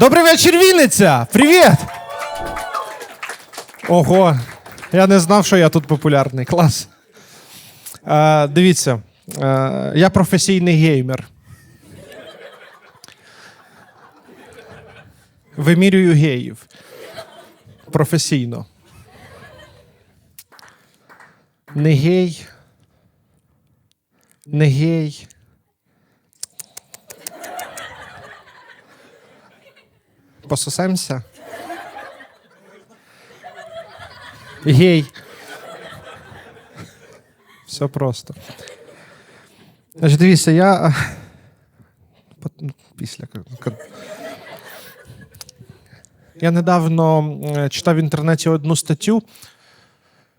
Добрий вечір, Вінниця! Привіт! Ого, я не знав, що я тут популярний. Клас. Е, дивіться, е, я професійний геймер. Вимірюю геїв. Професійно. Не гей. Не гей. Пососемся? Гей. Все просто. Значить, дивіться, я. Після. Я недавно е, читав в інтернеті одну статтю.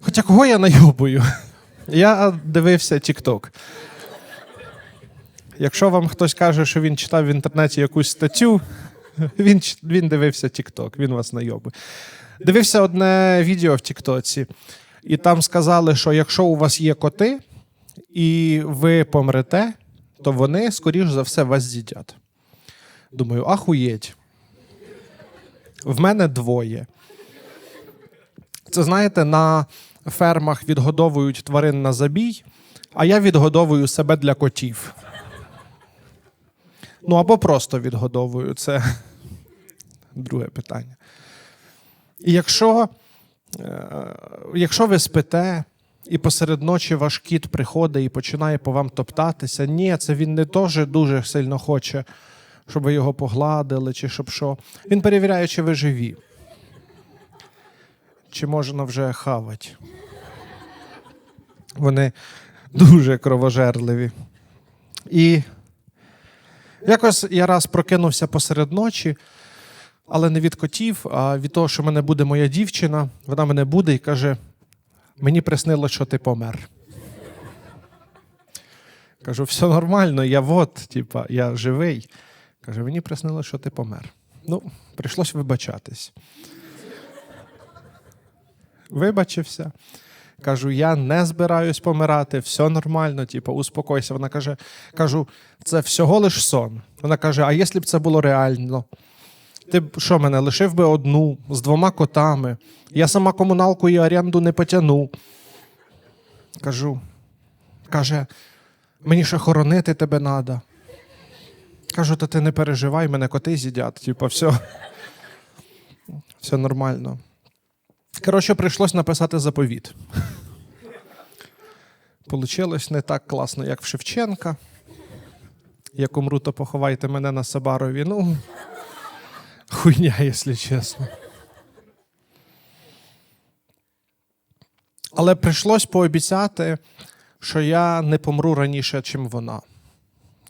Хоча кого я найобую? Я дивився TikTok. Якщо вам хтось каже, що він читав в інтернеті якусь статтю, він, він дивився TikTok, він вас найобує. Дивився одне відео в Тіктоці, і там сказали, що якщо у вас є коти і ви помрете, то вони, скоріш за все, вас з'їдять. Думаю, ахуєть. В мене двоє. Це знаєте, на фермах відгодовують тварин на забій, а я відгодовую себе для котів. Ну або просто відгодовую. Це друге питання. І якщо, е, якщо ви спите, і посеред ночі ваш кіт приходить і починає по вам топтатися, ні, це він не теж дуже сильно хоче, щоб ви його погладили, чи щоб що. Він перевіряє, чи ви живі. Чи можна вже хавати. Вони дуже кровожерливі. І якось я раз прокинувся посеред ночі, але не від котів, а від того, що в мене буде моя дівчина. Вона мене буде і каже: мені приснило, що ти помер. Кажу, все нормально, я вот, типа, я живий. Каже, мені приснило, що ти помер. Ну, прийшлось вибачатись. Вибачився. Кажу, я не збираюсь помирати, все нормально, типу, успокойся. Вона каже: кажу, це всього лиш сон. Вона каже: а якщо б це було реально? Ти що мене лишив би одну з двома котами. Я сама комуналку і оренду не потягну. Кажу, каже, мені ще хоронити тебе треба. Кажу, то ти не переживай, мене коти з'їдять. Типа, все. Все нормально. Коротше, прийшлось написати заповіт. Получилось не так класно, як в Шевченка. Як умру, то поховайте мене на Сабарові. Ну, хуйня, якщо чесно. Але прийшлось пообіцяти, що я не помру раніше, чим вона.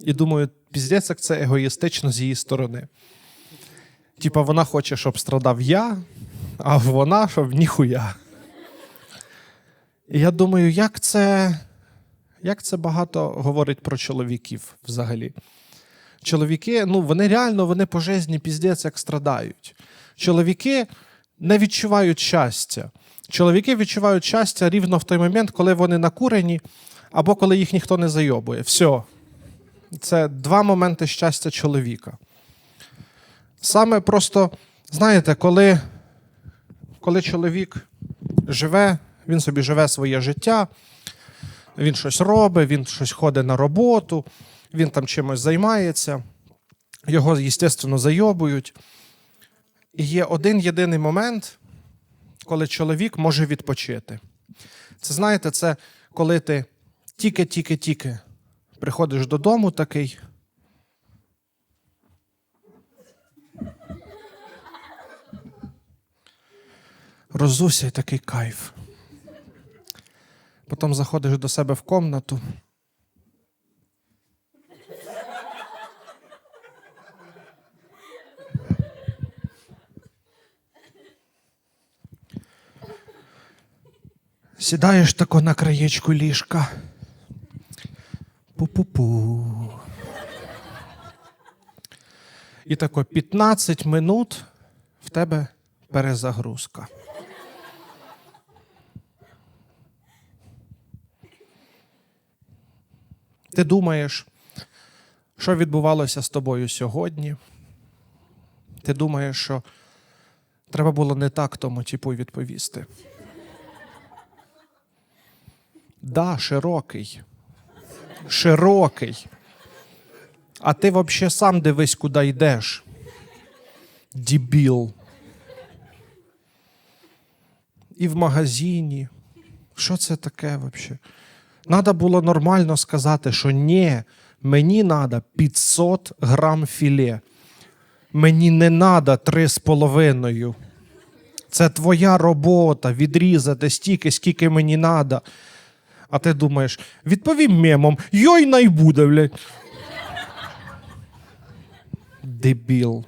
І думаю, піздець, як це егоїстично з її сторони. Типа, вона хоче, щоб страдав я, а вона, щоб ніхуя. І я думаю, як це, як це багато говорить про чоловіків взагалі. Чоловіки, ну вони реально вони по житті піздець як страдають. Чоловіки не відчувають щастя. Чоловіки відчувають щастя рівно в той момент, коли вони накурені, або коли їх ніхто не зайобує. Все. Це два моменти щастя чоловіка. Саме просто, знаєте, коли, коли чоловік живе, він собі живе своє життя, він щось робить, він щось ходить на роботу, він там чимось займається, його, звісно, зайобують. І є один єдиний момент, коли чоловік може відпочити. Це знаєте, це коли ти тільки-тільки-тільки приходиш додому такий. Розуся і такий кайф. Потім заходиш до себе в комнату. Сідаєш тако на краєчку ліжка. Пу-пу-пу. І тако 15 минут в тебе перезагрузка. Ти думаєш, що відбувалося з тобою сьогодні, Ти думаєш, що треба було не так тому типу відповісти. Да, широкий. Широкий. А ти взагалі сам дивись, куди йдеш. Дібіл. І в магазині. Що це таке взагалі? Надо було нормально сказати, що ні, мені треба 500 грам філе. Мені не треба 3,5. Це твоя робота відрізати стільки, скільки мені треба. А ти думаєш, відповім мемом, йой най буде, блядь. Дебіл.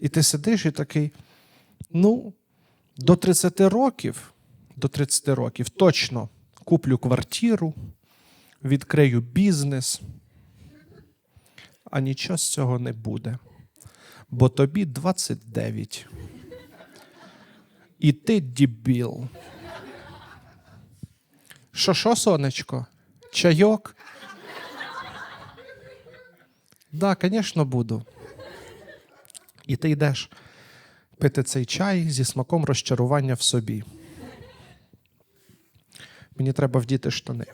І ти сидиш і такий, ну, до 30 років, до 30 років точно куплю квартиру, відкрию бізнес, а нічого з цього не буде. Бо тобі 29. І ти дібіл. Що, сонечко? Чайок? Да, звісно, буду. І ти йдеш пити цей чай зі смаком розчарування в собі. Мені треба вдіти штани.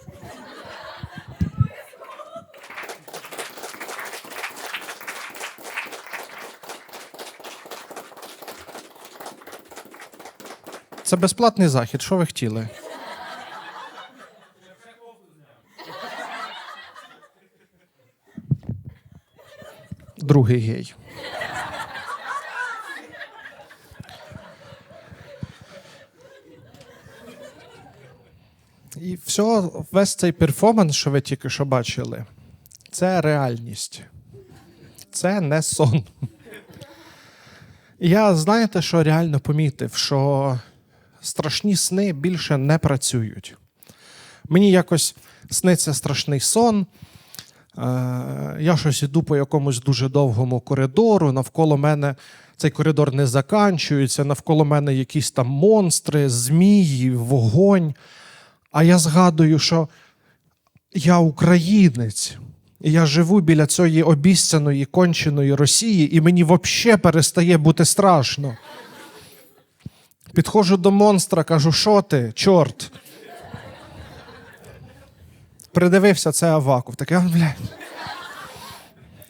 Це безплатний захід. Що ви хотіли? Другий гей. І все, весь цей перформанс, що ви тільки що бачили, це реальність. Це не сон. І я знаєте, що реально помітив, що страшні сни більше не працюють. Мені якось сниться страшний сон. Е, Я щось іду по якомусь дуже довгому коридору. Навколо мене цей коридор не заканчується, навколо мене якісь там монстри, змії, вогонь. А я згадую, що я українець, і я живу біля цієї обіцяної конченої Росії, і мені взагалі перестає бути страшно. Підходжу до монстра, кажу, що ти, чорт? Придивився це Аваков. Таке, «А, блядь.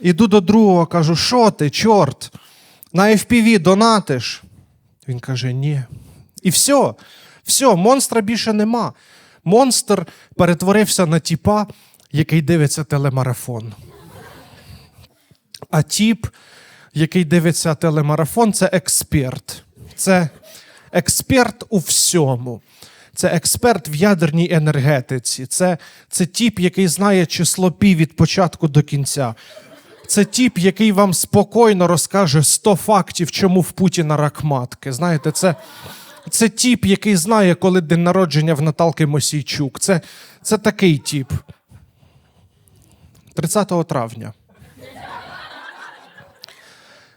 Іду до другого, кажу, що ти, чорт? На FPV донатиш? Він каже, ні. І все, все, монстра більше нема. Монстр перетворився на тіпа, який дивиться телемарафон. А тіп, який дивиться телемарафон, це експерт. Це експерт у всьому. Це експерт в ядерній енергетиці. Це, це тіп, який знає число пі від початку до кінця. Це тіп, який вам спокійно розкаже 100 фактів, чому в Путіна рак матки. Знаєте, це, це тіп, який знає, коли день народження в Наталки Мосійчук. Це, це такий тіп. 30 травня.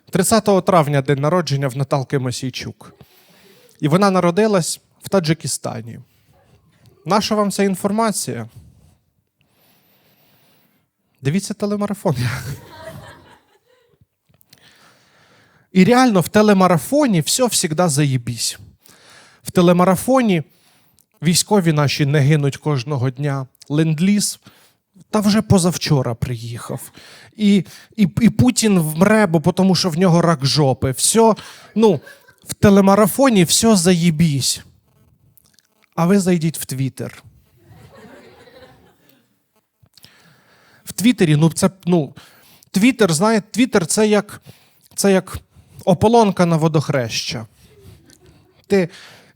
30 травня день народження в Наталки Мосійчук. І вона народилась в Таджикистані. Наша вам ця інформація? Дивіться телемарафон. І реально в телемарафоні все завжди заєбісь. В телемарафоні військові наші не гинуть кожного дня. Ленд-ліз та вже позавчора приїхав. І, і, і Путін вмре, бо тому що в нього рак жопи. Все, ну, в телемарафоні все заєбісь. А ви зайдіть в Твіттер. В Твіттері, ну, це, ну, Твіттер, знаєте, Твіттер це як, це як ополонка на водохреща. Ти,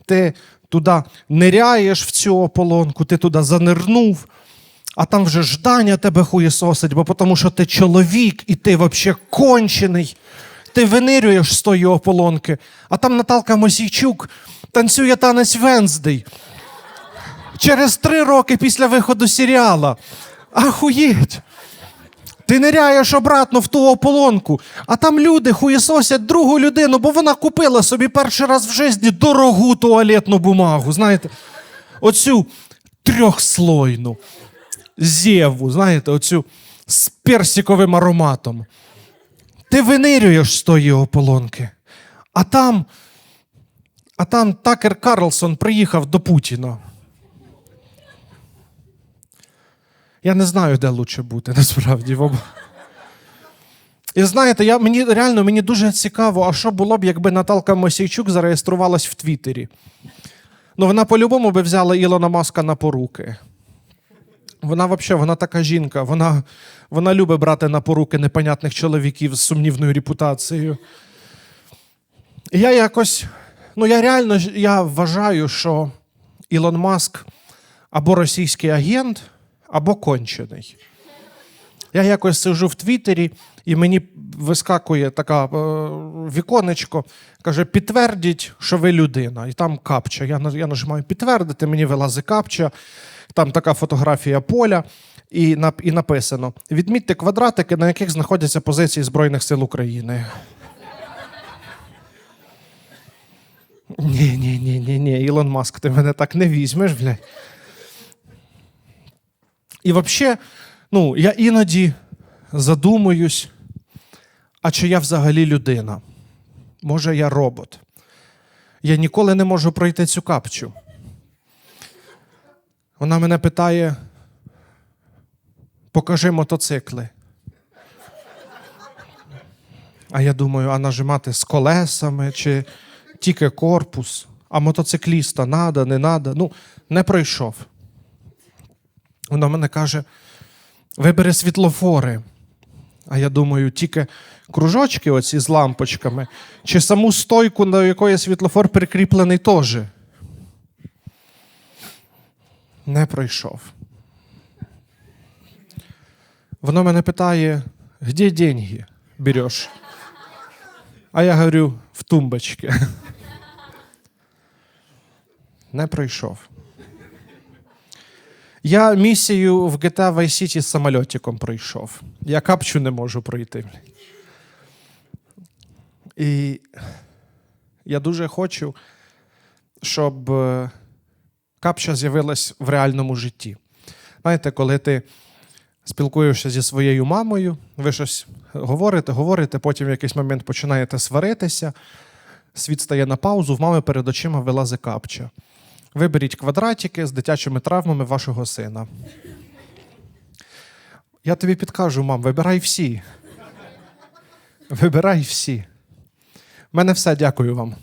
ти туди ниряєш в цю ополонку, ти туди занирнув, а там вже ждання тебе хуєсосить, бо тому що ти чоловік і ти взагалі кончений. Ти винирюєш з тої ополонки, а там Наталка Мосійчук танцює танець Венздей. Через три роки після виходу серіала. Ахуєть! Ти ниряєш обратно в ту ополонку, а там люди хуєсосять другу людину, бо вона купила собі перший раз в житті дорогу туалетну бумагу. Знаєте, оцю трьохслойну зєву, знаєте, оцю з персиковим ароматом. Ти винирюєш з тої ополонки. А там, а там Такер Карлсон приїхав до Путіна. Я не знаю, де лучше бути, насправді. І знаєте, я, мені реально мені дуже цікаво, а що було б, якби Наталка Мосійчук зареєструвалась в Твіттері. Ну, вона по-любому би взяла Ілона Маска на поруки. Вона взагалі, вона така жінка, вона, вона любить брати на поруки непонятних чоловіків з сумнівною репутацією. І я якось, ну я реально я вважаю, що Ілон Маск або російський агент, або кончений. Я якось сижу в Твіттері, і мені вискакує така е, віконечко, каже: підтвердіть, що ви людина. І там капча. Я, я нажимаю підтвердити, мені вилазить капча, там така фотографія поля, і, і написано: відмітьте квадратики, на яких знаходяться позиції Збройних сил України. Ні, ні, ні, ні, ні, Ілон Маск, ти мене так не візьмеш, блядь. І взагалі, ну, я іноді задумуюсь, а чи я взагалі людина? Може, я робот? Я ніколи не можу пройти цю капчу. Вона мене питає: покажи мотоцикли. А я думаю, а нажимати з колесами чи тільки корпус, а мотоцикліста надо, не надо. Ну, не пройшов. Вона мене каже: вибери світлофори. А я думаю, тільки кружочки оці з лампочками, чи саму стойку, до якої світлофор прикріплений теж. Не пройшов. Воно мене питає, де деньги береш? А я говорю, в тумбочці. Не пройшов. Я місію в GTA Vice City з самольотиком пройшов. Я капчу не можу пройти. І я дуже хочу, щоб е, капча з'явилась в реальному житті. Знаєте, коли ти спілкуєшся зі своєю мамою, ви щось говорите, говорите, потім в якийсь момент починаєте сваритися, світ стає на паузу, в мами перед очима вилазить капча. Виберіть квадратики з дитячими травмами вашого сина. Я тобі підкажу, мам, вибирай всі. Вибирай всі. У мене все, дякую вам.